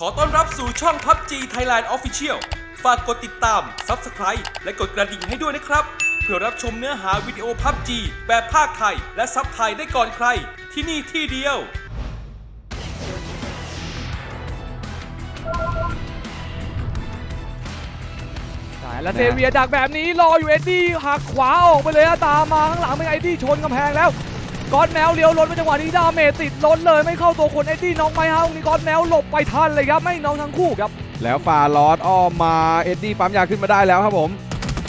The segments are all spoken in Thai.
ขอต้อนรับสู่ช่อง PUBG Thailand Official ฝากกดติดตาม Subscribe และกดกระดิ่งให้ด้วยนะครับ เพื่อรับชมเนื้อหาวิดีโอ PUBG แบบภาคไทย และซับไทยได้ก่อนใคร ที่นี่ที่เดียวใช่แล้วเซเวียดักแบบนี้รออยู่เอ็ดดี้หักขวาออกไปเลยฮะตามมาข้างหลังเป็นไอดี้ชนกำแพงแล้ว กอดแมวเลี้ยวล้นไปจังหวะนี้ดาเมจติดล้นเลยไม่เข้าตัวคนเอ็ดดี้น้องไม่ฮะตรงนี้กอดแมวหลบไปทันเลยครับไม่น้องทั้งคู่ครับ แล้วฟาลอสอ้อมมาเอ็ดดี้ปั๊มยาขึ้นมาได้แล้วครับผม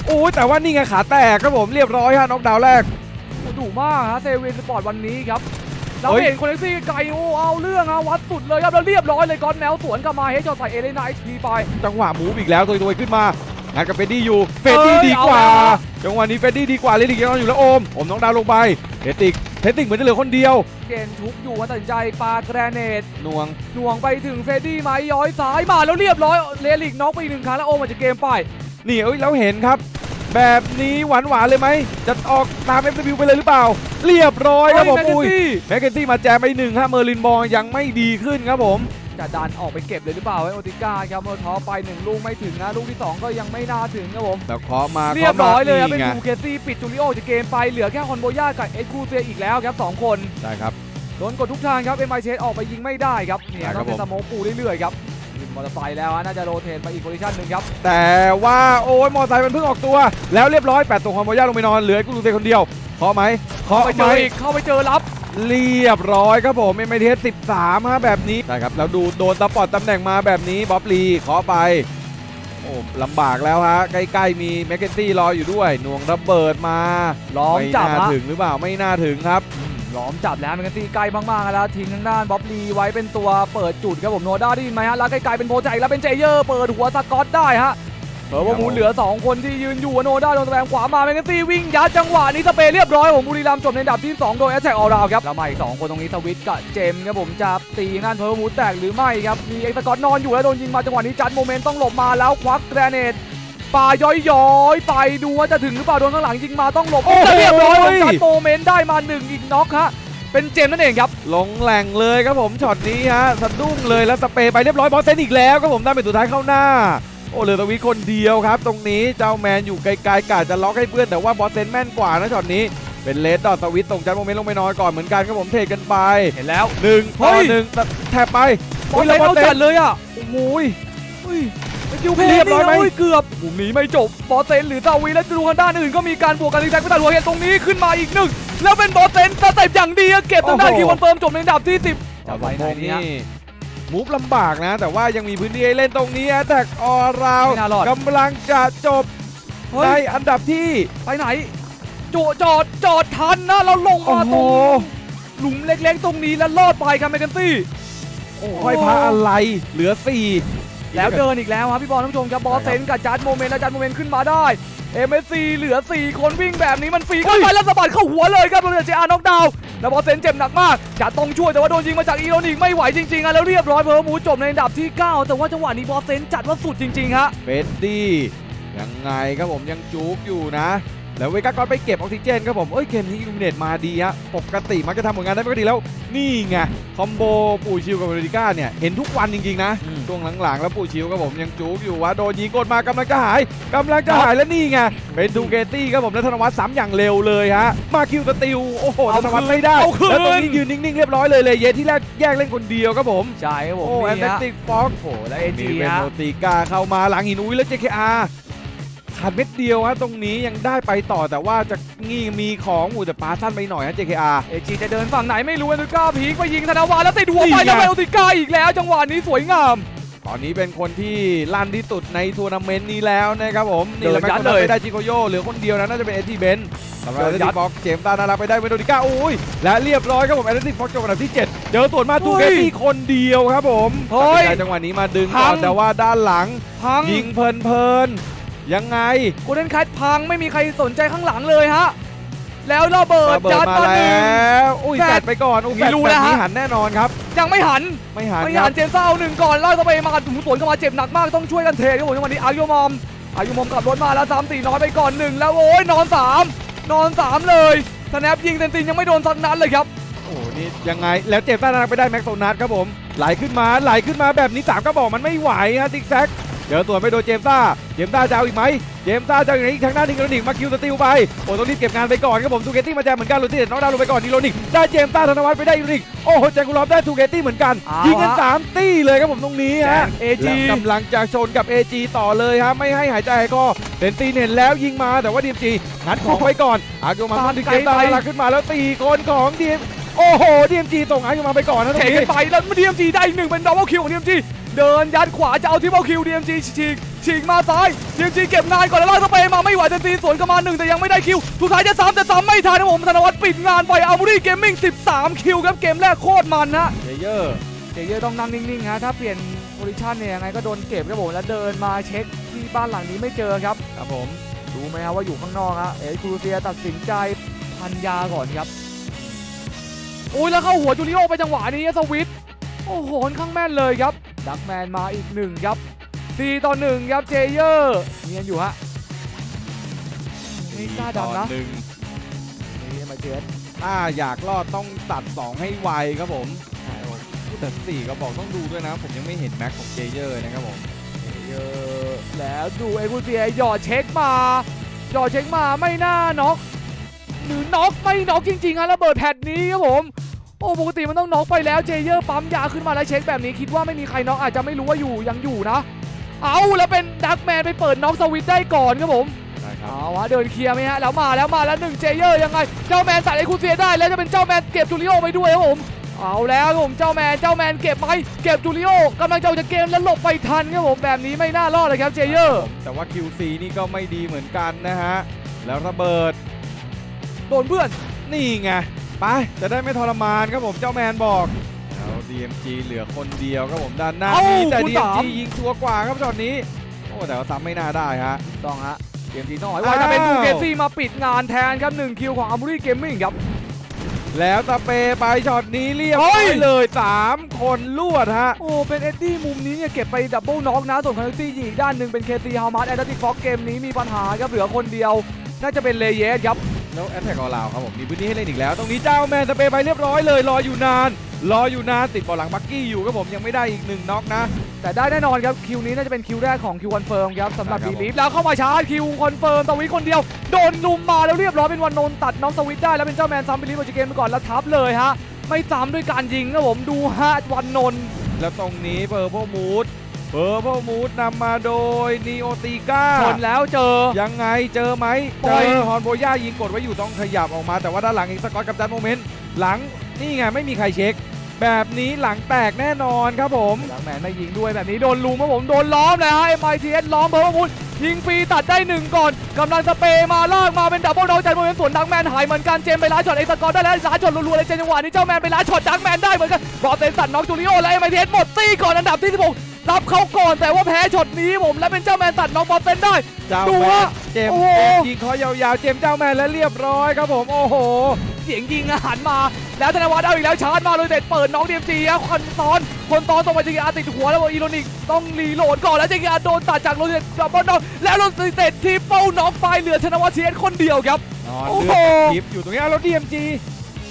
โอ้ยแต่ว่านี่ไงขาแตกครับผมเรียบร้อยฮะน็อกดาวน์แรกโอ้ดุมากฮะเซเวียสปอร์ตวันนี้ครับเราเฮ้ยเห็นคนเอ็กซี่ไกลโอ้เอาเรื่องฮะวัดสุดเลยครับแล้วเรียบร้อยเลยกอดแมวสวนกลับมาเฮดจอใส่เอเลนไอพีไปจังหวะหมูอีกแล้วตัวตัวขึ้นมางัดกับเฟดดี้อยู่เฟดดี้เอ้ยดีกว่าเอาแล้วจังหวะนี้เฟดดี้ดีกว่าเลลิกยังนอนอยู่แล้วโอมโอมน้องดาวลงไปเทติก เทติกเหมือนจะเหลือคนเดียว เกณฑ์ชุบอยู่มาตัดสินใจปาแกรเนตหน่วงหน่วงไปถึงเฟดดี้ไหมย้อยซ้ายมาแล้วเรียบร้อยเลลิกน็อกไปอีกหนึ่งครั้งแล้วโอมอาจจะเกมไปนี่เอ้ยเราเห็นครับ แบบนี้หวานหวานๆเลยไหมจะออกตามเอฟไปเลยหรือเปล่า เรียบร้อยครับผมเฮ้ยอุ้ยแมคเคนซี่แมคเคนซี่มาแจมไปหนึ่งฮะเมอร์ลินบองยังไม่ดีขึ้นครับผม จะดันออกไปเก็บเลยหรือเปล่าไอ้โอติก้าครับเมื่อท้อไปหนึ่งลูกไม่ถึงนะลูกที่สองก็ยังไม่น่าถึงครับผมแล้วเคาะมาเรียบร้อยเลยครับคาะเป็นมาดูเคซี่ปิดจูริโอจากเกมไปเหลือแค่คอนโบย่ากับเอ็ดคูเซียอีกแล้วครับสองคนใช่ครับโดนกดทุกทางครับเอ็มไอเชออกไปยิงไม่ได้ครับเนี่ยใช่ครัต้อบงเป็นผมสโมกปูเรื่อยๆครับขึ้นมอเตอร์ไซค์แล้วฮะน่าจะโรเทนไปอีกโพซิชันหนึ่งครับ แต่ว่าโอ้ยมอไซค์มันเพิ่งออกตัว แล้วเรียบร้อยแปดตัวคอมบอย่าลงไปนอนเหลือกูดูเซคนเดียวเคาะไหมเคาะไปไหเจมออีกเข้าไปเจอรับ เรียบร้อยครับผมเอ็มไอเทส13ฮะแบบนี้ใช่ครับแล้วดูโดนตะปอดตำแหน่งมาแบบนี้บ๊อบลีเคาะไปโอ้ลำบากแล้วฮะใกล้ๆมีแมคเคนซี่รออยู่ด้วยหน่วงระเบิดมาล้อมไม่จับน่าฮะถึงหรือเปล่าไม่น่าถึงครับ ล้อมจับแล้วมันกันตีใกล้มากๆแล้วทิ้งทางด้านบ๊อบลีไว้เป็นตัวเปิดจุดครับผมโนด้าได้ยินไหมฮะแล้วใกล้ๆเป็นโพใจแล้วเป็นเจเยอร์เปิดหัวสกอตได้ฮะ เออว่าหมูเหลือ 2 คนที่ยืนอยู่โนด้าโดนตะแบงขวามาแมนกันตีวิ่งยัดจังหวะนี้สเปรย์เรียบร้อยผมบุรีรัมย์จบในอันดับที่ 2 โดยแอตแทกออราวครับแล้วมาอีก2คนตรงนี้สวิตกับเจมส์ครับผมจะตีงานเพอร์มูแตกหรือไม่ครับมีเอ็กซ์สกอตนอนอยู่แล้วโดนยิงมาจังหวะนี้จัดโมเมนต์ต้องหลบมาแล้วควักแกรเนตปาย้อยๆ ไปดูว่าจะถึงหรือเปล่าโดนข้างหลังยิงมาต้องหลบโอ้โหแต่เรียบร้อยผมจัดโมเมนต์ได้มาหนึ่งอีกน็อกฮะเป็นเจมส์นั่นเองครับลงแหล่งเลยครับผมช็อตนี้ฮะสะดุ้งเลยแล้วสเปรย์ไปเรียบร้อยบอสเซนอีกแล้วครับผมได้เป็นสุดท้ายเข้าหน้าโอ้เหลือตวิคนเดียวครับ ตรงนี้เจ้าแมนอยู่ไกลๆกาจะล็อกให้เพื่อนแต่ว่าบอสเซนแม่นกว่านะช็อตนี้เป็นเลดดอทสวิตส่งจันโมเมนต์ลงไปนอนก่อนเหมือนกันครับผมเทกันไปเห็นแล้วหนึ่งเฮ้ต่อยหนึ่งแทบไปบอลเล่นเอาจัดเลยอะโอ้โหยเฮ้ยสกิลเพลเรียบร้อยไหมนี่นะเกือบมุมนี้ไม่จบบอสเซนหรือซาวีและดูกันด้านอื่นก็มีการบวกกันรีแท็กไปตัดหัวเห็นตรงนี้ขึ้นมาอีกหนึ่งแล้วเป็นบอสเซนสเต็ปอย่างดีอะเก็บทางด้านคิวคอนเฟิร์มจบในอันดับที่ 10จะไปไหนเนี่ย มูฟลำบากนะ แต่ว่ายังมีพื้นที่ให้เล่นตรงนี้แท็กออราวไม่น่ารอด กำลังจะจบเฮ้ในย อันดับที่ ไปไหนโจจอดจอดทันนะเราลงมาตโอ้รงโหหลุมเล็กๆตรงนี้แล้วรอดไปครับแมคกันตี้ห้อยพระอะไรเหลือสี่แล้วเดินอีกแล้วครับพี่บอลท่านผู้ชมครับบอสเซนกับจัดโมเมนต์แล้วจัดโมเมนต์ขึ้นมาได้ MSC เหลือ 4 คนวิ่งแบบนี้มันฟรีเข้าไปแล้วสะบัดเข้าหัวเลยครับโดนเจอาร์น็อกดาวน์แล้วบอสเซนเจ็บหนักมากจะต้องช่วยแต่ว่าโดนยิงมาจากอีโรนิกไม่ไหวจริงๆอะแล้วเรียบร้อยเพอร์มูจบในอันดับที่ 9 แต่ว่าจังหวะนี้บอสเซนจัดว่าสุดจริงๆฮะเฟดดี้ยังไงครับผมยังจุกอยู่นะ แล้วเวก้าก็ไปเก็บออกซิเจนครับผม เอ้ยเกมนี้อิลูมิเนตมาดีฮะ ปกติมักจะทำผลงานได้ปกติแล้ว นี่ไง คอมโบปู่ชิวกับเวริก้าเนี่ย เห็นทุกวันจริง ๆ นะอืมช่วงหลัง ๆ แล้วปู่ชิวครับผมยังจุกอยู่ว่าโดนยิงกดมากำลังจะหายกำลังจะหายแล้วนี่ไง เป็นดูเกตี้ครับผมแล้วธนวัฒน์ซ้ำอย่างเร็วเลยฮะ มาคิวสติลโอ้โหธนวัฒน์ไม่ได้เอาคืนแล้วตรงนี้ยืนนิ่งๆเรียบร้อยเลยเลยเยที่แรกแยกเล่นคนเดียวครับผมใช่ครับผมโอ้แอนนี่เทฮะติกฟ็อกโอ้โหแล้วเอนี่จีเป็นฮะโรติก้าเข้ามาหลังหินอุ้ยแล้ว JKR ขาดเม็ดเดียวฮะตรงนี้ยังได้ไปต่อแต่ว่าจะงี้มีของอูแต่ปาสั้นไปหน่อยฮะ JKR เอจีจะเดินฝั่งไหนไม่รู้เอนุก้าพีคไปยิงธนวัฒน์แล้วติดหัวนี่ไปไงแล้วไปโอติก้าอีกแล้ว จังหวะนี้สวยงามตอนนี้เป็นคนที่ลั่นที่สุดในทัวร์นาเมนต์นี้แล้วนะครับผม นี่แหละเดินยัดแม็กซ์เลยไม่ได้จิโกโยเหลือคนเดียวนะน่าจะเป็นเอทีเบนสำหรับเดิเอนยัทีดบ็อกเจมส์ตานาราไปได้เวโดนิก้าอุ้ย และเรียบร้อยครับผมแอนเทติฟ็อกจบอันดับที่ 7 เจอตรวจมาทูเฮ้เกยตี้คนเดียวครับผมเฮ้ยตัดสินใจจังหวะนี้มาดึงพัก่องนแต่ว่าด้านหลังพังยิงเพลินๆ ยังไงโกลเด้นคัทพังไม่มีใครสนใจข้างหลังเลยฮะ แล้วระเบิดระเบิดจัดมามาหนึ่ง แล้วอุ้ยแฟดแฟดไปก่อนอุ้ยมีแฟดรูแบบแล้วฮะ นี้หันแน่นอนครับ ยังไม่หัน ไม่หันไม่คหัรันบเจนซ่าเอาหนึ่งก่อนลากเข้าไปมาถุงสวนเข้ามาเจ็บหนักมากต้องช่วยกันเทครับผมจังหวะนี้อายุมอม อายุมอมกลับรถมาแล้วซ้ำตีน้อยไปก่อนหนึ่งแล้วโอ้ยนอนสามนอนสามเลยสแนปยิงเต็นตินยังไม่โดนสักนัดเลยครับ โอ้นี่ยังไงแล้วเจมส์ต้านาไปได้แม็กโซนัสครับผมไหลขึ้นมาไหลขึ้นมาแบบนี้สามก็บอกมันไม่ไหวฮะซิกแซก เจอตัวไม่โดนเจมส์ต้าเจมส์ต้าจะเอาอีกไหม เจมส์ต้าจะเอาอีกไหมอีกทางหน้านิงโรนิกมาคิวสติลไป โอ้ต้องรีบเก็บงานไปก่อนครับผมทูเกตตี้มาแจมเหมือนกันลูที่เด็ดน้องดาวลงไปก่อนนิโรนิกได้เจมส์ต้าธนวัฒน์ไปได้นิโรนิก โอ้โหแจงกุลอฟได้ทูเกตตี้เหมือนกัน ยิงกันสามตี้เลยครับผมตรงนี้ฮะเอจีกำลังจะชนกับ AG ต่อเลยฮะไม่ให้หายใจหายคอเซนตีเห็นแล้วยิงมาแต่ว่า DMG งัดของไว้ก่อนอาร์กิวมาดึงเกมตามเวลาขึ้นมาแล้วตีคนของดีมโอ้โห DMG ส่งอาร์กิวมาไปก่อนนะตรงนี้ไปแล้วดีเอ็มจีได้อีกหนึ่งเป็นดับเบิลคิวของดีเอ็มจี เดินยัดขวาจะเอาที่เบิลคิวดีเอ็มจีฉีกฉีกมาซ้ายดีเอ็มจีเก็บงานก่อนแล้วลากสเปย์มาไม่ไหวจะตีสวนกลับมาหนึ่งแต่ยังไม่ได้คิวสุดท้ายจะซ้ำแต่ซ้ำไม่ทันนะผมธนวัฒน์ปิดงานไปอาบุรีเกมมิ่ง13 คิวครับเกมแรกโคตรมันฮะเลเยอร์เจเยอร์ต้องนั่งนิ่งๆฮะถ้าเปลี่ยนโพซิชันเนี่ยยังไงก็โดนเก็บครับผมแล้วเดินมาเช็คที่บ้านหลังนี้ไม่เจอครับครับผมดูไหมครับว่าอยู่ข้างนอกฮะเอ็กซ์ครูเซียตัดสินใจพันยาก่อนครับโอ้ยแล้วเข้าหัวจูริโอไปจังหวะนี้สวิตช์โอ้โหค่อนข้างแม่นเลยครับ ดักแมนมาอีกหนึ่งครับ4ต่อ1ครับเจเยอร์เนียนอยู่ฮะไม่กล้าดังนะต่อหนึ่งนี่มาเจสถ้าอยากรอดต้องตัด 2 ให้ไวครับผมแต่สี่ก็บอกต้องดูด้วยนะ ผมยังไม่เห็นแม็กของเจเยอร์นะครับผมเยอะแล้วดูเอ็กซ์ครูเซียหยอดเช็คมาหยอดเช็คมาไม่น่าน็อกหรือน็อกไม่น็อกจริงๆฮะระเบิดแพทนี้ครับผม โอ้ปกติมันต้องน็อกไปแล้วเจเยอร์ปั๊มยาขึ้นมาแล้วเช็คแบบนี้คิดว่าไม่มีใครน็อกอาจจะไม่รู้ว่าอยู่ยังอยู่นะ เอาแล้วเป็นดักแมนไปเปิดน็อกสวิตได้ก่อนครับผมใช่ครับเอาวะเดินเคลียร์ไหมฮะแล้วมาแล้วมาแล้วหนึ่งเจเยอร์ยังไง เจ้าแมนตัดไอ้คูเซียได้แล้วจะเป็นเจ้าแมนเก็บจูริโอไปด้วยครับผมเอาแล้วครับผมเจ้าแมนเจ้าแมนเก็บไหมเก็บจูริโอกำลังจะออกจากเกมแล้วหลบไปทันครับผมแบบนี้ไม่น่ารอดเลยครับเจเยอร์แต่ว่า QC นี่ก็ไม่ดีเหมือนกันนะฮะแล้วระเบิดโดนเพื่อนนี่ไง ไปจะได้ไม่ทรมานครับผมเจ้าแมนบอกแล้ว DMG เหลือคนเดียวครับผมด้านหน้าเอ้านี้แต่ คุณสาม DMG ยิงชัวร์กว่าครับช็อตนี้ โอ้แต่ว่าซ้ำไม่น่าได้ฮะ ต้องฮะเกมทีน้อยว่าจะเป็นอ้าว ดูเกซี่มาปิดงานแทนครับหนึ่งคิวของอามูรี่เกมมิ่งครับ แล้วสเปย์ไปช็อตนี้เรียบเฮ้ร้อยยเลย 3 คนลวดฮะ โอ้เป็นเอ็ดดี้มุมนี้เนี่ยเก็บไปดับเบิลน็อกนะ ส่วนคาร์ตี้ยิงอีกด้านหนึ่งเป็นเคซีฮามาร์แอนติฟ็อกเกมนี้มีปัญหาครับเหลือคนเดียว น่าจะเป็นเลเยสครับ แล้วแอตแทกออลาวครับผมมีพื้นที่ให้เล่นอีกแล้ว ตรงนี้เจ้าแมนสเปย์ไปเรียบร้อยเลยรออยู่นาน รออยู่นานติดบอลหลังบักกี้อยู่ครับผมยังไม่ได้อีกหนึ่งน็อกนะ แต่ได้แน่นอนครับ คิวนี้น่าจะเป็นคิวแรกของคิวคอนเฟิร์มครับสำหรับใช่ครับีบลีฟแล้วเข้ามาชาร์จคิวคอนเฟิร์มตวิทคนเดียว โดนลุมมาแล้วเรียบร้อยเป็นวันนนท์ตัดน้องสวิตได้แล้วเป็นเจ้าแมนซ้ำบีลีฟออกจากเกมไปก่อนแล้วทับเลยฮะไม่ซ้ำด้วยการยิงนะผมดูฮะวันนนท์ แล้วตรงนี้เ u อร์ l พมูด เ u อร์ l พมูดนำมาโดยนีโอติก้าชนแล้วเจอ ยังไงเจอไหมปเจล่อย อฮอนโบย่ายิงกดไว้อยู่ต้องขยับออกมา แต่ว่าด้านหลังอีกสกอตกับจันโมเมนต์หลังนี่ไงไม่มีใครเช็ค แบบนี้หลังแตกแน่นอนครับผมดักแมนไม่ยิงด้วยแบบนี้โดนลุมครับผมโดนล้อมเลยฮะ MITS ล้อมเพิ่มพูด ยิงฟรีตัดได้หนึ่งก่อนกำลังสเปย์มาลากมาเป็นดับเบิลดอกจันโมเมนต์สวนดักแมนหายเหมือนกันเจมไปล้าช็อตเอ็กซ์กอร์ได้แล้วล้าช็อตรัวๆเลยเจมจังหวะนี้เจ้าแมนไปล้าช็อตดักแมนได้เหมือนกันบอลเซนสันน็อกจูริโอและ MITS หมดตีก่อนอันดับที่16รับเขาก่อนแต่ว่าแพ้ช็อตนี้ผมและเป็นเจ้าแมนตัดน็อกบอลเซนได้เจ้าดูแมว่านเจมส์โอ้โหเจมยิงเขายาวๆเจมเจ้าแมนและเรียบร้อยครับผมโอ้โหเสียงยิงอาหารมา แล้วธนวัฒน์เอาอีกแล้วชาร์จมาเลยเด็ดเปิดน้องดีเอ็มจีครับคนตอน คนตอนส่งไปจีอาติดหัวแล้วอีโรนิกต้องรีโหลดก่อนแล้วจีอาโดนตัดจากโรเตดับเบิลน็อกแล้วโรเตททีเปิลน็อกไปเหลือธนวัฒน์เชียนคนเดียวครับนอนโอ้โหเลือดทิปอยู่ตรงนี้แล้ว DMG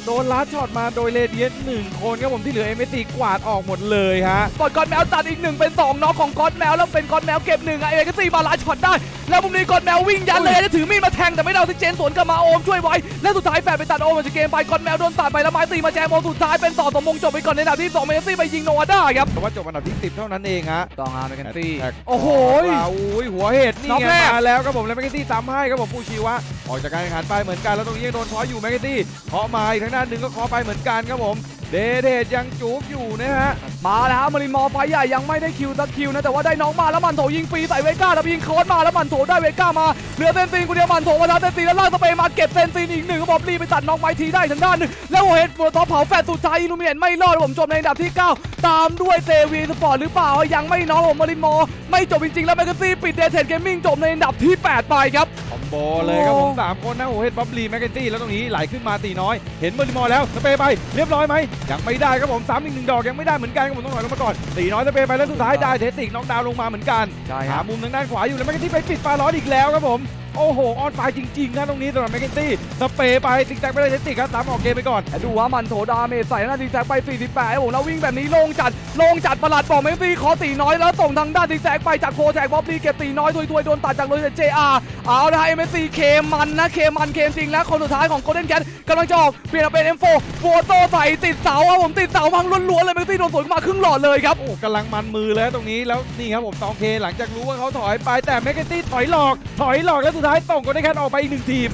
โดนลัดช็อตมาโดยเลเดียนหนึ่งคนครับผมที่เหลือเอเมตีกวาดออกหมดเลยฮะกดกอนแมวตัดอีกหนึ่งเป็น2น็อกของกอนแมวแล้วเป็นกอนแมวเก็บหนึ่งอะเอเกซี่มาลาช็อตได้ แล้วมุมนี้กอนแมววิ่งยันเลยจะถือมีดมาแทงแต่ไม่ได้เอาซิเจนสวนกลับมาโอมช่วยไว้และสุดท้ายแฟนไปตัดโอมจากเกมไปกอนแมวโดนตัดไปแล้วไม้ตีมาแจมโอมสุดท้ายเป็นต่อสมมงจบไปก่อนในอันดับที่2เมเกซี่ไปยิงโนอาด้าครับแต่ว่าจบอันดับที่10เท่านั้นเองฮะต้องอาร์เมกันตี้แท็กโอ้โหว้าวอุ้ยหัวเห็ดนี่น็อกไงแรกมาแล้วครับผมแล้วแมกกาซี่ซ้ำให้ครับผมปูชิวะออกจากการแข่งขันไปเหมือนกันแล้วตรงนี้ยังโดนเคออยู่แมกกาซี่เคาะมาอีกทางด้านหนึ่งก็เคาะไปเหมือนกันครับผม เดเดดยังจูบอยู่นะฮะ มาแล้วฮะมารินมอไฟใหญ่ยังไม่ได้คิวสักคิวนะแต่ว่าได้น้องมาแล้วมันโถยิงฟรีใส่เวก้าแล้วยิงคอสมาแล้วมันโถได้เวก้ามาเหลือเซนซีนคนเดียวมันโถมาทับเซนซีนแล้วลากสเปย์มาเก็บเซนซีนอีกหนึ่งก็บอกรีไปตัดน้องไม้ทีได้ทางด้านหนึงแล้วโอเฮดโปรท็อปเผาแฟดสุดท้ายอิลูมิเนไม่รอดผมจบในอันดับที่ 9 ตามด้วยเซวีสปอร์ตหรือเปล่ายังไม่น้องผมมารินมอไม่จบจริงๆแล้วแมกกาซี่ปิดเดเทนเกมมิ่งจบในอันดับที่ 8 ไปครับ คอมโบเลยครับผมโอ้สามคนนะโอ้เห็ดบ๊อบลีแมกกาซี่แล้วตรงนี้ไหลขึ้นมาตีน้อย เห็นเบอร์ลิมอร์แล้วสเปย์ไปเรียบร้อยไหมยังไม่ได้ครับผมสามอีกหนึ่งดอกยังไม่ได้เหมือนกันครับผมต้องถอยลงมาก่อนตีน้อยสเปย์ไปแล้วสุดท้ายได้เทสติกน้องดาวน์ลงมาเหมือนกันใช่หามุมทางด้านขวาอยู่แล้วแมกกาซี่ไปปิดปาร้อนอีกแล้วครับผม โอ้โห ออนไฟจริงๆนะตรงนี้สำหรับแมคเคนตี้สเปรย์ไปติ๊กแท็กไปเลยเทติกครับตามออกเกมไปก่อนแต่ดูว่ามันโถดาเมจใส่หน้าดีแซกไป 48ครับผมแล้ววิ่งแบบนี้โล่งจัดโล่งจัดประหลาดบอกเมสซี่ขอตีน้อยแล้วส่งทางด้านดีแซกไปจากโคแทกบ๊อบลีเก็บตีน้อยถวยๆโดนตัดจากโรเจอาร์เอาละเอ็มเอสซีเคมันนะเคมันเคมจริงแล้วคนสุดท้ายของโกลเด้นแคทกำลังจะออกเปลี่ยนมาเป็น M4 โฟโต้ใส่ติดเสาครับผมติดเสาพังล้วนๆเลยเมสซี่โดนสวนมาครึ่งหลอดเลยครับโอ้กำลังมันมือเลยตรงนี้แล้วนี่ครับผมตองเคหลังจากรู้ว่าเขาถอยไปแต่แมคเคนตี้ถอยหลอกถอยหลอกแล้วสุดท้ายส่งก็ได้แค่ออกไปอีกหนึ่งทีม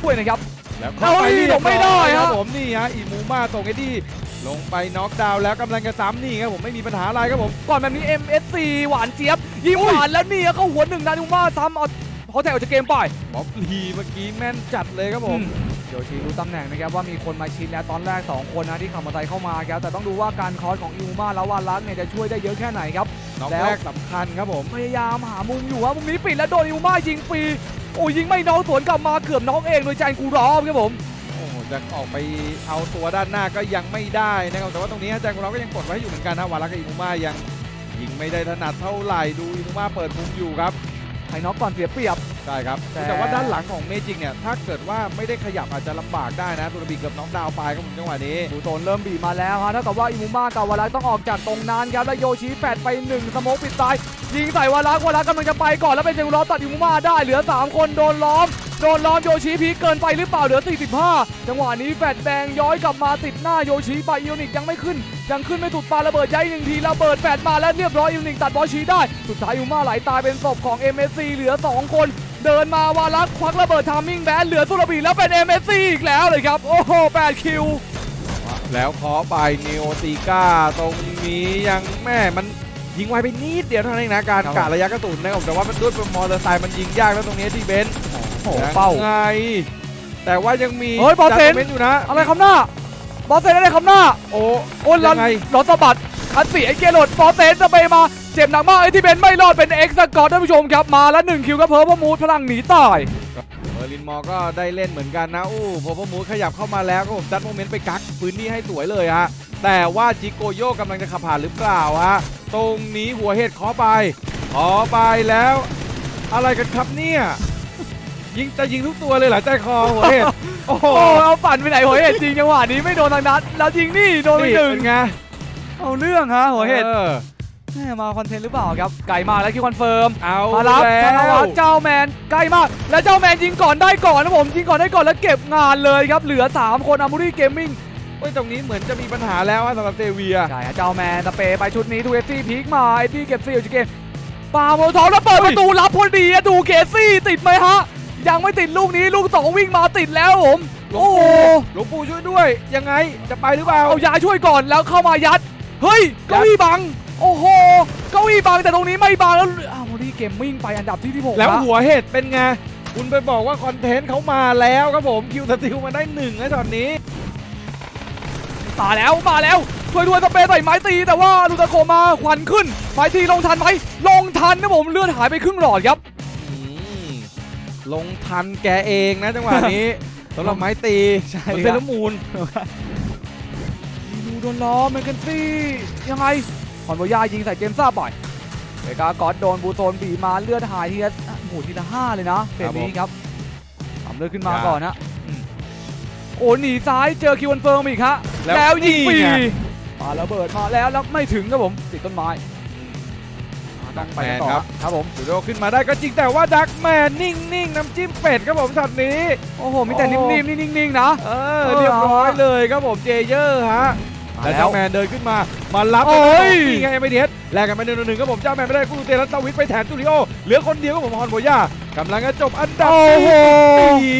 ช่วยนะครับแล้วเฮ้ยเรียบลงไม่ได้ร้อยคฮะรับผมนี่ฮะอีมูมาส่งเอ็ดดี้ลงไปน็อกดาวน์แล้วกำลังจะซ้ำนี่ครับผมไม่มีปัญหาอะไรครับผมก่อนแบบนี้ MSC หวานเจี๊ยบยิงหวานแล้วนี่เข้าหัวหนึ่งนานุมาซ้ำเอาเขาแทกออกจากเกมไปบ๊อบลีเมื่อกี้แม่นจัดเลยครับผมโยชิรู้ตำแหน่งนะครับว่ามีคนมาชิดแล้วตอนแรก 2 คนนะที่ขับมอเตอร์ไซค์เข้ามาครับแต่ต้องดูว่าการคอสของอิวมาแล้ววาลักเนี่ยจะช่วยได้เยอะแค่ไหนครับน็อกแล้วแรกสำคัญครับผมพยายามหามุมอยู่ว่ามุมนี้ปิดแล้วโดนอิวมายิงฟรี โอ้ยิงไม่น้องสวนกลับมาเกือบน้องเองโดยใจนกูรอมครับผมโอ้จะออกไปเอาตัวด้านหน้าก็ยังไม่ได้นะครับแต่ว่าตรงนี้แจ็คของก็ยังกดไว้อยู่เหมือนกันนะวาระกับอิมูมายังยิงไม่ได้ถนัดเท่าไหร่ดูอิมูมาเปิดมุมอยู่ครับ ไอ้น็อกก่อนเสียเปรียบ ใช่ครับแต่ แต่ว่าด้านหลังของเมจิกเนี่ยถ้าเกิดว่าไม่ได้ขยับอาจจะลำบากได้นะตุรบีเกือบน็อกดาวน์ไปครับผมจังหวะนี้ดูโซนเริ่มบีบมาแล้วฮะเท่ากับว่าอิมูมากับวาลักต้องออกจากตรงนั้นครับแล้วโยชิแฟดไปหนึ่งสโมกปิดซ้ายยิงใส่วาลักวาลักกำลังจะไปก่อนแล้วเป็นเจงล้อตัดอิมูมาได้เหลือ3คนโดนล้อม โดนล้อมโยชิพีคเกินไปหรือเปล่าเหลือ 45 จังหวะนี้แฟดแดงย้อยกลับมาติดหน้าโยชิไปอิวนิกยังไม่ขึ้น ยังขึ้นไม่สุดปาระเบิดย้ายหนึ่งทีระเบิดแฟดมาแล้วเรียบร้อยอิวนิกตัดบอลชีได้ สุดท้ายอิวมาไหลตายเป็นศพของ MSC เหลือ 2 คน เดินมาวาลักควักระเบิดทามมิ่งแบนเหลือสุรบีแล้วเป็น MSC อีกแล้วเลยครับโอ้โห8คิวแล้วเคาะไปเนโอติก้าตรงนี้ยังแม่มันยิงไวไปนิดเดียวเท่านั้นเองนะการครับกะระยะกระสุนนะครับแต่ว่ามันด้วยมอเตอร์ไซค์มันยิงยากแล้วตรงนี้ที่เบนซ์โอ้โหเป้ายังไง แต่ว่ายังมีเฮ้ยบอลเซนจัดโมมต์อยู่นะ อะไรคำหน้า บอสเซนอะไรคำหน้า โอ้ โอ้ยลันยังไง รถสะบัดคันสีไอเกียร์โหลดบอสเซนจะไปมา เจ็บหนักมากไอที่เบนไม่รอดเป็นเอ็กซ์สกอตท่านผู้ชมครับ มาแล้วหนึ่งคิวก็เพิ่มพมูดพลังหนีตาย เบอร์ลินมอร์ก็ได้เล่นเหมือนกันนะ อู้พอพมูขยับเข้ามาแล้วก็ผมจัดโมเมนต์ไปกักพื้นที่ให้สวยเลยฮะ แต่ว่าจิโกโยกำลังจะขับผ่านหรือเปล่าฮะ ตรงนี้หัวเห็ดขอไป ขอไปแล้ว อะไรกันครับเนี่ย ยิงจะยิงทุกตัวเลยเหรอใจคอหัวเห็ดโอ้โหโอ้เอาปั่นไปไหนหัวเห็ดจริงจังหวะนี้ไม่โดนทางนัดแล้วยิงนี่โดนไปนี่หนึ่งเป็นไงเอาเรื่องฮะหัวเห็ดออแม่มาคอนเทนต์หรือเปล่าครับไกลมากแล้วคิวคอนเฟิร์มเอามารับแล้ธนวัวฒน์เจ้าแมนใกล้มาก แล้วเจ้าแมนยิงก่อนได้ก่อนนะผมยิงก่อนได้ก่อนแล้วเก็บงานเลยครับเหลือ3คนอามูรี่เกมมิ่งเฮ้ยตรงนี้เหมือนจะมีปัญหาแล้วฮะสำหรับเซเวียใช่ฮะเจ้าแมนตะเปไปชุดนี้ดูเอซี่พีคมาไอที่เก็บซี่อยู่ที่เกมปาโมทอฟแล้วเปิดประตูรับพอดีอะดูเคซี่ติดไหมฮะ ยังไม่ติดลูกนี้ลูกสองวิ่งมาติดแล้วผมหลวงโอ้โหปู่หลวงปู่ช่วยด้วย ยังไงจะไปหรือเปล่าเอายาช่วยก่อนแล้วเข้ามายัด เฮ้ยเก้าอี้บัง โอ้โหเก้าอี้บังแต่ตรงนี้ไม่บังแล้วอามูรี่เกมมิ่งไปอันดับที่ที่หกแล้วละหัวเห็ดเป็นไงคุณไปบอกว่าคอนเทนต์เขามาแล้วครับผมคิวสติลมาได้หนึ่งนะตอนนี้มาแล้วมาแล้วช่วยด้วยสเปรย์ใส่ไม้ตี แต่ว่าลูตาโกมาควันขึ้นไม้ตีลงทันไหมลงทันนะผมเลือดหายไปครึ่งหลอดครับอืม ลงทันแกเองนะจังหวะนี้ สำหรับไม้ตีใช่มันคเซรับเลอร์มูนดูโดนล้อมแมคเคนซี่ยังไงคอนโบย่ายิงใส่เจมส์ซ่าบ่อยเบกากอดโดนบูโซนบีบมาเลือดหายทีละโอ้โหทีละห้าเลยนะเฟสนี้ครับทำเลือดขึ้นมาก่อนนะอืมโอ้หนีซ้ายเจอคิวอันเฟิร์มอีกฮะแล้วยิงฟรีไปาระเบิดมาแล้วแล้วไม่ถึงครับผมติดต้นไม้ ต้องไปกันต่อแมนครับครับผมดูโดขึ้นมาได้ก็จริงแต่ว่าดักแมนนิ่งๆน้ำจิ้มเป็ดครับผมช็อตนี้โอ้โหมีแต่โอ้นิ่มๆนิ่งๆนะเออเออเรียบร้อยเลยครับผมเจเยอร์ฮะมาแล้วแล้เจ้าวแมนเดินขึ้นมามารับโอ้ยนี่ไงไม่เด็ดแลกกันไปหนึ่งต่อหนึ่งครับผมเจ้าแมนไม่ได้กูเตลัสตวิทไปแถมจูริโอเหลือคนเดียวครับผมฮอนโบย่ากำลังจะจบอันดับโอ้โหที่สี่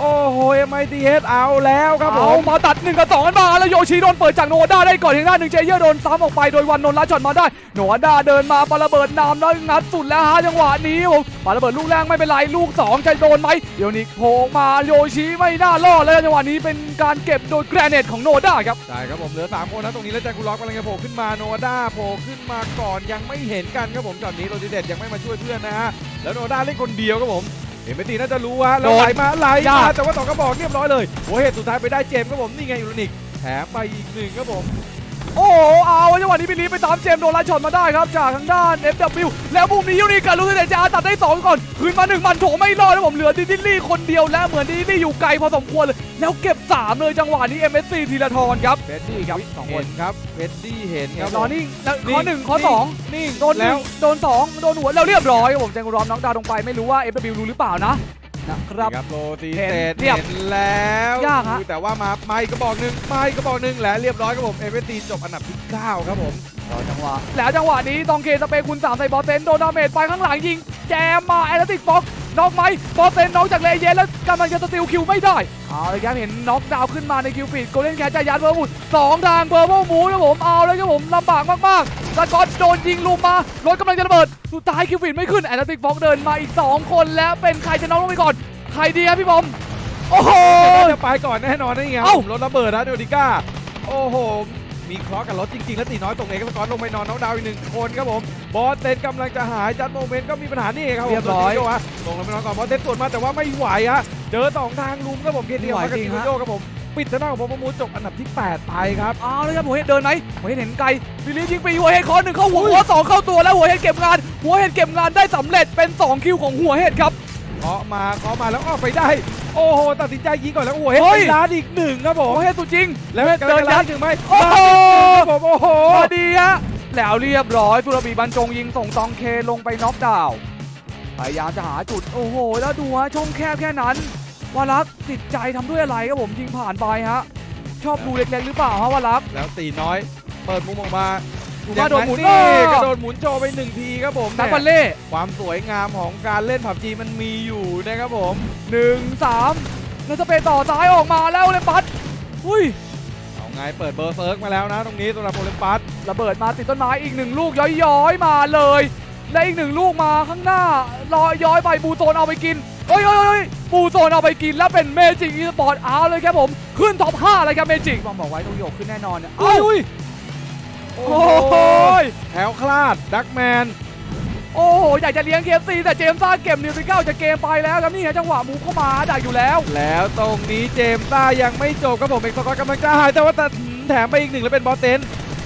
โอ้โหเอ็มไอทีเอสเอาแล้วครับผเอาม มาตัดหนึ่งกับสองกันมาแล้วโยชิโดนเปิดจากโนอาด้าได้ก่อนทางด้านหนึ่งเจเยอร์โดนซ้ำออกไปโดยวันนนท์ลัดช็อตมาได้โนอาด้าเดินมาปาระเบิดนำแล้วงัดสุดแล้วฮะจังหวะนี้ผมปาระเบิดลูกแรกไม่เป็นไรลูกสองจะโดนไหมเดี๋ยวนี้โผล่ออกมาโยชิไม่น่ารอดแล้วจังหวะนี้เป็นการเก็บโดยแกรเนตของโนอาด้าครับ ใช่ครับผมเหลือ 3 คนนะตรงนี้แล้วแจ็คกุล็อกกำลังจะโผล่ขึ้นมาโนอาด้าโผล่ขึ้นมาก่อนยังไม่เห็นกันครับผมตอนนี้โรดิเดตยังไม่มาช่วยเพื่อนนะฮะแล้วโนอาด้าเล่นคนเดียวครับผม เห็นไม่ตีน่าจะรู้ว่าแล้วโดนไหลมาไหลยามากแต่ว่าต่อกระบอกเรียบร้อยเลยหัวเหตุสุดท้ายไปได้เจมส์ครับผมนี่ไงยูนิคแถมไปอีกหนึ่งครับผม โอ้โหเอาจังหวะนี้บิลลีฟไปตามเจมส์โดนไล่ช็อตมาได้ครับจากทางด้าน FW แล้วมุมนี้ยูนิกับลูซิเดจาตัดได้สองก่อนคืนมาหนึ่งมันโถไม่รอดแล้วผมเหลือดิดิลลี่คนเดียวและเหมือนดิดิลลี่อยู่ไกลพอสมควรเลยแล้วเก็บ 3 เลยจังหวะนี้ MSC ธีรทรครับเบดดี้ครับสองคเห็นนครับเพชรดี้เห็นครับรอผมนิ่งแล้วข้อหนึ่งข้อสองนิ่งโดนหแล้นึ่วงโดนสองโดนหัวแล้วเรียบร้อยครับผมแจงรอมน้องดาวลงไปไม่รู้ว่า FW รู้หรือเปล่านะ นะครับครับโรตีเห็นเตเรียบเห็นแล้วยากฮะแต่ว่ามาไม่ก็บอกหนึ่งไม่ก็บอกหนึ่งและเรียบร้อยครับผมเอเวอร์ตีจบอันดับที่ 9 ครับผมรอจังหวะแล้วจังหวะนี้ตองเคสเปรย์คูณ3ใส่บอสเซนโดนดาเมจไปข้างหลังยิงแจมมาแอตเลติกบ็อก น็อกไหมบอสเซนน็อกจากเลเยนแล้วกำลังจะสติลคิวไม่ได้เอาเลยครับเห็นน็อกดาวน์ขึ้นมาในคิวฟีดโกลเด้นแคทจะยัดเบอร์มูดสองทางเบอร์มูดนะผมเอาเลยครับผมลำบากมากๆสกอตโดนยิงลุมมารถกำลังจะระเบิดสุดท้ายคิวฟีดไม่ขึ้นแอตเลติกบ็อกเดินมาอีก 2 คนแล้วเป็นใครจะน็อกลงไปก่อนใครดีครับพี่บอมโอ้โหจะไปก่อนแน่นอนนี่ไงเอ้าผมรถระเบิดนะเดโอดิก้าโอ้โห มีเคราะห์กับรถจริงๆ แล้วตีน้อยตรงเอกสกอตลงไปนอนน้องดาวอีกหนึ่งคนครับผม บอสเต้นกำลังจะหายจัดโมเมนต์ก็มีปัญหานี่ครับผมเรียบร้อยโฮะลงลงไปนอนก่อนบอสเต้นตรวจมาแต่ว่าไม่ไหวฮะเจอสองทางลุมครับผมเคทีไม่ไหวมากับจริทีงโรฮะโยครับผมปิดทางด้านของผมประมูลจบอันดับที่ 8 ไปครับเอาเลยครับหัวเห็ดเดินไหมหัวเห็ดเห็นไกลบิลลี่ยิงปีหัวเห็ดคอหนึ่งเข้าหัวหัวสองเข้าตัวแล้วหัวเห็ดเก็บงาน หัวเห็ดเก็บงานได้สำเร็จเป็น 2 คิวของหัวเห็ดครับ เคาะมาเคาะมาแล้วออกไปได้ โอ้โหตัดสินใจยิงก่อนแล้วโอ้โหเฮ็ดเฮ้ไปยล้านอีกหนึ่งครับผมหัวเห็ดสุดจริง แล้วเดิเดินนยัยัดดถึงไหมโอ้โหครับผมโอ้โหพอดีฮะแล้วเรียบร้อยตุรบีบรรจงยิงส่งตองเคลงไปน็อกดาวน์พยายามจะหาจุดโอ้โห แล้วดูฮะช่องแคบแค่นั้นวารักติดใจทำด้วยอะไรครับผมยิงผ่านไปฮะชอบดูเล็กๆหรือเปล่าฮะวารักแล้วตีน้อย เปิดมุมออกมา ดูว่าโดนหมุนนี่อ้อกระโดดหมุนโชว์ไปหนึ่งทีครับผมนักแหบัม่ลเล่ความสวยงามของการเล่นผับจีมันมีอยู่นะครับผมหนึ่งสามแล้วจะเป็นต่อซ้ายออกมาแล้วเลยปัดอุ้ยเอาไงเปิดเบอร์เซิร์กมาแล้วนะตรงนี้สำหรับโอลิมปัสระเบิดมาติดต้นไม้อีกหนึ่งลูกย้อยๆมาเลย และอีกหนึ่งลูกมาข้างหน้ารอยย้อยไปบูโซนเอาไปกินเฮ้ยเฮ้ยเฮ้ยบูโซนเอาไปกินแล้วเป็นเมจิกอีสปอร์ตเอาเลยครับผม ขึ้นท็อป 5 เลยครับเมจิกบอมบอกไว้ต้องโยกขึ้นแน่นอนเนี่ยอุ้เอ้ายอุ้ย โอ้โหแถวคลาดดักแมน โอ้โหอยากจะเลี้ยงเคฟซีแต่เจมส์ซ่าเก็บนิวซิเก้าจากเกมไปแล้วครับนี่ฮะจังหวะมูฟเข้ามาดักอยู่แล้ว แล้วตรงนี้เจมส์ต้ายังไม่จบครับผมเอกสกอตกำลังจะหายแต่ว่าแต่แถมไปอีกหนึ่งแล้วเป็นบอสเซน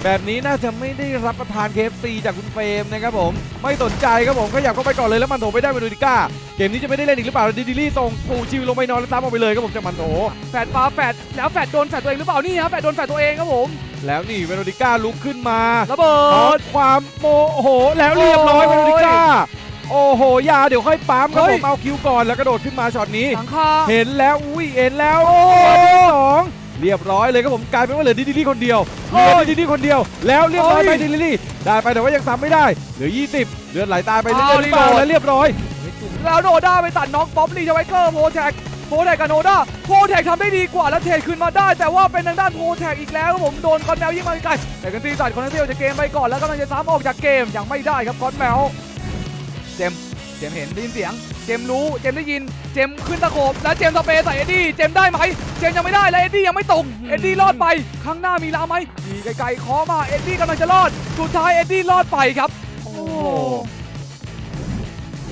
แบบนี้น่าจะไม่ได้รับประทานเคฟซีจากคุณเฟรมนะครับผม ไม่สนใจครับผมขยับเข้าไปก่อนเลยแล้วมันโถไปได้เมนูดิก้า เกมนี้จะไม่ได้เล่นอีกหรือเปล่าดิดิลี่ส่งปูชิวลงไปนอนแล้วตามออกไปเลยครับผมจากมันโถแฟดปาแฟดแล้วแฟดโดนแฟดตัวเองหรือเปล่านี่ฮะแฟดโดนแฟดตัวเองครับผม แล้วนี่เวโรดิก้าลุกขึ้นมาระเบิเปิดดความโมโหแล้วเรียบร้อยโอ้เวยโรดิก้า โอ้โหอยาเดี๋ยวค่อยปั๊มครับเฮ้ผย มเอาคิวก่อนแล้วกระโดดขึ้นมาช็อตนี้ หลังคา เห็นแล้วอุ้ยเห็นแล้วโอ้สองเรียบร้อยเลยครับผมกลายเป็นว่าเหลือดิดิลี่คนเดียวเหลือดิดิลี่คนเดียว แล้วเรียบร้อยไปดิดิลี่ได้ไปแต่ว่ายังซ้ำไม่ได้เหลือ 20 เลือดไหลตายไปเรื่อยๆหรือเปล่าแล้วเรียบร้อย แล้วโนด้าไปตัดน็อกบ๊อบลีจะไวเกอร์โพแท็ก โพแท็กกับโนด้าโพแท็กทำได้ดีกว่าแล้วเทรดคืนมาได้ แต่ว่าเป็นทางด้านโพแท็กอีกแล้วครับผมโดนคอนแมวยิงมาไกลแต่กันตีตัดคอนเทนเซียจากเกมไปก่อนแล้วกำลังจะซ้ำออกจากเกมยังไม่ได้ครับคอนแมวเจมส์เจมส์เห็นได้ยินเสียง เจมส์รู้เจมส์ได้ยิน เจมส์ขึ้นตะโขบแล้วเจมส์สเปรย์ใส่เอ็ดดี้เจมส์ได้ไหมเจมส์ยังไม่ได้และเอ็ดดี้ยังไม่ตกเอ็ดดี้รอดไปข้างหน้ามีลาไหมมีไกลๆเคอมาเอ็ดดี้กำลังจะรอดสุดท้ายเอ็ดดี้รอดไปครับโอ้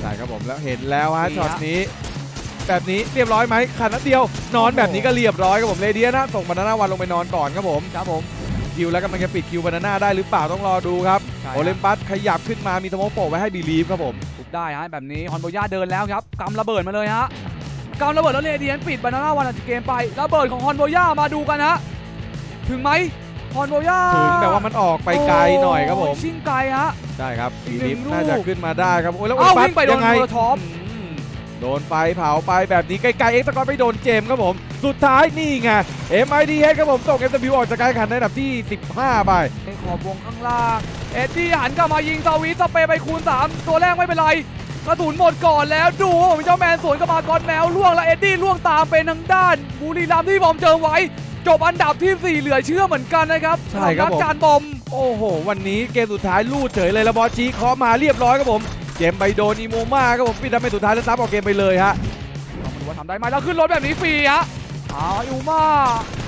ใช่ครับผมแล้วเห็นแล้วฮะดีฮะช็อตนี้ แบบนี้เรียบร้อยไหมขันนัดเดียวนอนแบบนี้ก็เรียบร้อยครับผมเลเดียนะส่งบานาน่าวันลงไปนอนก่อนครับผมครับผมคิวแล้วกำลังจะปิดคิวบานาน่าได้หรือเปล่าต้องรอดูครับใช่ฮะโอลิมปัสขยับขึ้นมามีสโมกโปะไว้ให้บีลีฟครับผมทุบได้ฮะแบบนี้ฮอนโบย่าเดินแล้วครับกำระเบิดมาเลยฮะกำระเบิดแล้วเรเดียนปิดบานาน่าวันจากเกมไประเบิดของฮอนโบย่ามาดูกันฮะถึงไหมฮอนโบย่าถึงแต่ว่ามันออกไปไกลหน่อยครับผมโชิ่งไกลฮะใช่ครับอีบีกหนึ่ลีฟงน่าจะลูกขึ้นมาได้ครับโอ้ยแล้วโอเอ้าลิมปัสวิ่งไปโดนยังไง โมโลท็อปอืมโดนไฟเผาไปแบบนี้ใกล้ๆเอ็กซ์สกอตไปโดนเจมส์ครับผม สุดท้ายนี่ไง MIDH ครับผมส่ง MW ออกจากการแข่งขันในอันดับที่ 15 ไปในขอบวงข้างล่าง เอ็ดดี้หันกลับมายิงสวีทสเปรย์ไปคูณ 3 ตัวแรกไม่เป็นไรกระสุนหมดก่อนแล้วดูผมเจ้าแมนสวนกลับมากอนแมวล่วงแล้วเอ็ดดี้ล่วงตามเป็นทางด้านบุรีรัมย์ที่บอมเจอไว้ จบอันดับที่ 4 เหลือเชื่อเหมือนกันนะครับใช่ครับสำหผมการบอมโอ้โห วันนี้เกมสุดท้ายลู่เฉยเลยแล้วบอสจีเคาะมาเรียบร้อยครับผม เจมส์ไปโดนอีโมมาครับผมปิดดาเมจสุดท้ายแล้วซับออกเกมไปเลยฮะลองมาดูว่าทำได้ไหมแล้วขึ้นรถแบบนี้ฟรีฮะอ้าวอิวมา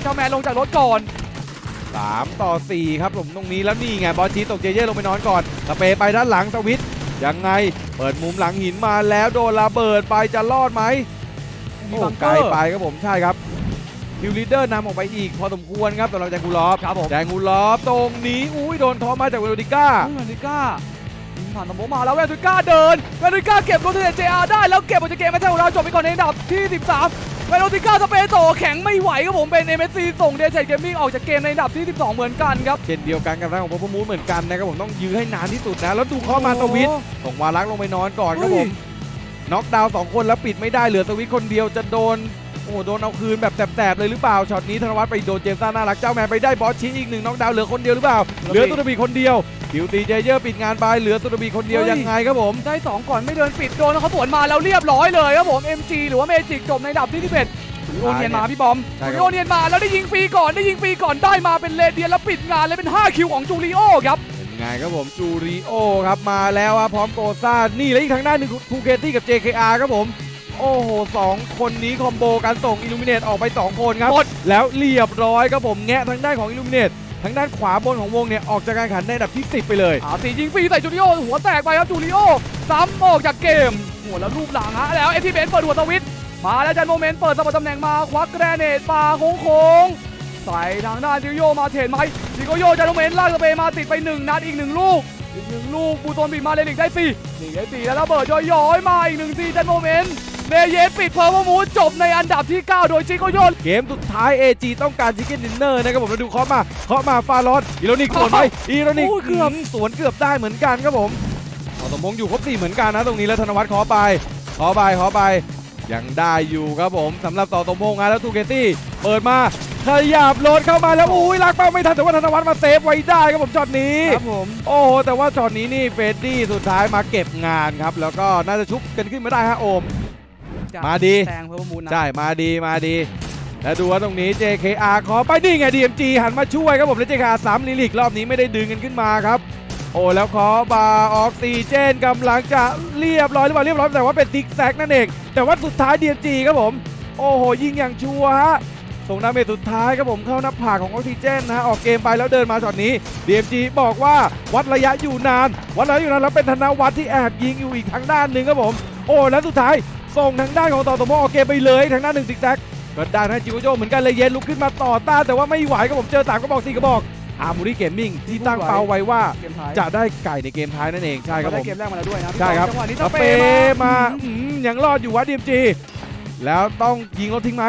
เจ้าแมนลงจากรถก่อน 3 ต่อ 4 ครับผมตรงนี้แล้วนี่ไงบอสจีตกเจเย่ลงไปนอนก่อนสเปย์ไปด้านหลังสวิตช์ยังไงเปิดมุมหลังหินมาแล้วโดนระเบิดไปจะรอดไหมมีโอ้บังเกไกลอร์ไปครับผมใช่ครับคิวลีดเดอร์นำออกไปอีกพอสมควรครับสำหรับแจงกูลอฟครับผมแจงกูลอฟตรงนี้อุ้ยโดนทอมาจากเวโรดิก้าเวลติก้ายิง ผ่านตะโมมาแล้วเวลติก้าเดินเวลติก้าเก็บโรเทเจอาร์ได้แล้วเก็บออกจากเกมแมตช์ของเราจบไปก่อนในอันดับที่ 13เวลติก้าสเปโตแข็งไม่ไหวครับผมเป็น MSC ส่งเดชเกมมิ่งออกจากเกมในอันดับที่ 12 เหมือนกันครับเช่นเดียวกันกับทางของพอมูลเหมือนกันนะครับผมต้องยื้อให้นานที่สุดนะแล้วดูเข้ามาสวิตส่งวารักลงไปนอนก่อนครับผมน็อกดาวน์สองคนแล้วปิดไม่ได้เหลือสวิตคนเดียวจะโดน โอ้โหโดนเอาคืนแบบแสบๆเลยหรือเปล่าช็อตนี้ธนวัฒน์ไปโดนเจมส์ซ่าน่ารักเจ้าแมนไปได้บอสชิ้นอีกหนึ่งน็อกดาวน์เหลือคนเดียวหรือเปล่าเหลือตุตบีคนเดียวคิวตีเจเยอร์ปิดงานไปเหลือตุตบีคนเดียวเฮ้ยยังไงครับผมได้ 2 ก่อนไม่เดินปิดโดนแล้วเขาสวนมาแล้วเรียบร้อยเลยครับผม MG หรือว่าเมจิกจบในอันดับที่11จูริโอเนียนมาพี่บอมใช่ครับจูริโอเนียนมาแล้วได้ยิงฟรีก่อนได้ยิงฟรีก่อนได้มาเป็นเลเดียนแล้วปิดงานเลยเป็น 5 คิวของจูริโอครับเป็นไงครับผมจูริโอครับมาแล้วครับพร้อมโกซ่านี่แล้วอีกทางด้านหนึ่งทูเกตี้กับ JKR ครับผม โอ้โหสองคนนี้คอมโบกันส่งอิลูมิเนตออกไป 2 คนครับหมดแล้วเรียบร้อยครับผมแงะทางด้านของอิลูมิเนตทางด้านขวาบนของวงเนี่ย ออกจากการแข่งขันในอันดับที่ 10 ไปเลยอาตียิงฟรีใส่จูริโอ หัวแตกไปครับจูริโอ ซ้ำออกจากเกมหัวแล้วรูปหลังฮะ แล้วเอทีเบนเปิดหัวสวิตช์มาแล้วจันโมเมนต์เปิดสมบัติตำแหน่งมา ควักแกรเนตปาโค้งๆใส่ทางด้านจูริโอมาเทรนไหมจิโกโยจันโมเมนต์ลากสเปรย์มาติดไปหนึ่งนัดอีกหนึ่งลูก อีกหนึ่งลูกบูโตนบิดมาเลนิกได้สี่นี่ได้สี่แล้วระเบิดย้อยๆมาอีกหนึ่งทีจันโมเมนต์ เมเยสปิดเพอร์โมมูจบในอันดับที่ 9 โดยจิโกโยเกมสุดท้าย AG ต้องการชิคเก้นดินเนอร์นะครับผมมาดูเคาะมาเคาะมาฟาลอนอีโรนิกสวนไปอีโรนิกโอ้ยเกือบ สวนเกือบได้เหมือนกันครับผมขอสมพงษ์อยู่ครบสี่เหมือนกันนะตรงนี้แล้วธนวัฒน์เคาะไปเคาะไปเคาะไป ยังได้อยู่ครับผมสำหรับต่อสมพงษ์นะแล้วทูเกตี้เปิดมาขยับรถเข้ามาแล้วอุ้ยลากเป้าไม่ทันแต่ว่าธนวัฒน์มาเซฟไว้ได้ครับผมช็อตนี้ ครับผม โอ้โหแต่ว่าช็อตนี้นี่เฟรดดี้สุดท้ายมาเก็บงานครับ แล้วก็น่าจะชุบกันขึ้นมาได้ฮะโอม มาดี แซงเพอร์โมมูนะ ใช่มาดีมาดี แล้วดูว่าตรงนี้ JKR ขอไปนี่ไง DMG หันมาช่วยครับผมแล้ว JKR 3ลิลิกรอบนี้ไม่ได้ดึงกันขึ้นมาครับ โอ้แล้วขอบาออกซีเจนกำลังจะเรียบร้อยหรือเปล่าเรียบร้อยแต่ว่าเป็นติ๊กแซกนั่นเอง แต่ว่าสุดท้าย DMG ครับผม โอ้โห ยิงอย่างชัวร์ฮะส่งดาเมจสุดท้ายครับผมเข้าหน้าผากของออกซิเจนนะฮะออกเกมไปแล้วเดินมาช็อตนี้ DMG บอกว่าวัดระยะอยู่นาน วัดระยะอยู่นานแล้วเป็นธนวัฒน์ที่แอบยิงอยู่อีกทางด้านหนึ่งครับผม โอ้แล้วสุดท้าย ส่งทางด้านของต่อตโมออกเกมไปเลยทางด้านหนึ่งซิกแซกก็ได้นะจิโกโยเหมือนกันเลยเย็นลุกขึ้นมาต่อต้านแต่ว่าไม่ไหวครับผมเจอสามกระบอกสี่กระบอกอาร์มูรี่เกมมิ่งที่ตั้งเป้าไว้ว่าเกมท้ายจะได้ไก่ในเกมท้ายนั่นเองใช่ครับได้ผมเกมแรกมาแล้วด้วยนะใช่ครับจังหวะนี้สสเปเปรย์ย์มาอือืมยังรอดอยู่วะ DMG แล้วต้องยิงรถทิ้งไหม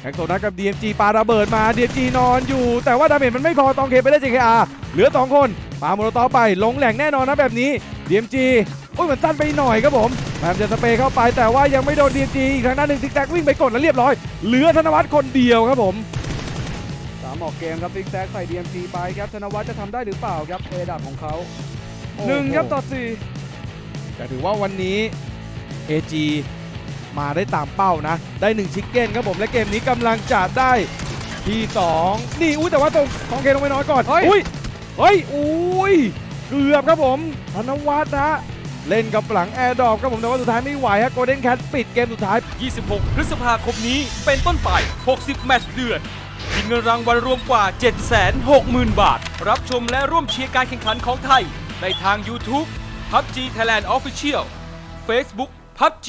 แฮกโซนัสกับ DMG ปาระเบิดมา DMG นอนอยู่ แต่ว่าดาเมจมันไม่พอตองเคไปได้ JKR เหลือ 2 คน ปาโมโลตอไป ลงแหล่งแน่นอนนะแบบนี้ DMG โอ้ยมันสั้นไปหน่อยครับผมพยายามจะสเปรย์เข้าไปแต่ว่ายังไม่โดน DMG อีกทางด้านหนึ่งซิกแซกวิ่งไปกดแล้วเรียบร้อย เหลือธนวัฒน์คนเดียวครับผมสามออกเกมครับซิกแซกใส่ DMG ไปครับธนวัฒน์จะทำได้หรือเปล่าครับเอดับของเขาโอ้โหหนึ่งครับต่อสี่แต่ถือว่าวันนี้ AG มาได้ตามเป้านะ ได้1ชิคเก้นครับผม และเกมนี้กำลังจะได้ที่2นี่อุ้ยแต่ว่าตรงของเกนลงไปน้อยก่อนเฮ้ยอุ้ยเฮ้ยอุ้ยเกือบครับผมธนวัฒน์นะ เล่นกับหลังแอร์ดอปครับผมแต่ว่าสุดท้ายไม่ไหวฮะโกลเด้นแคทปิดเกมสุดท้าย 26 พฤษภาคมนี้เป็นต้นไป 60 แมตช์เดือดมีเงินรางวัลรวมกว่า 760,000 บาท รับชมและร่วมเชียร์การแข่งขันของไทย ในทาง YouTube PUBG Thailand Official Facebook PUBG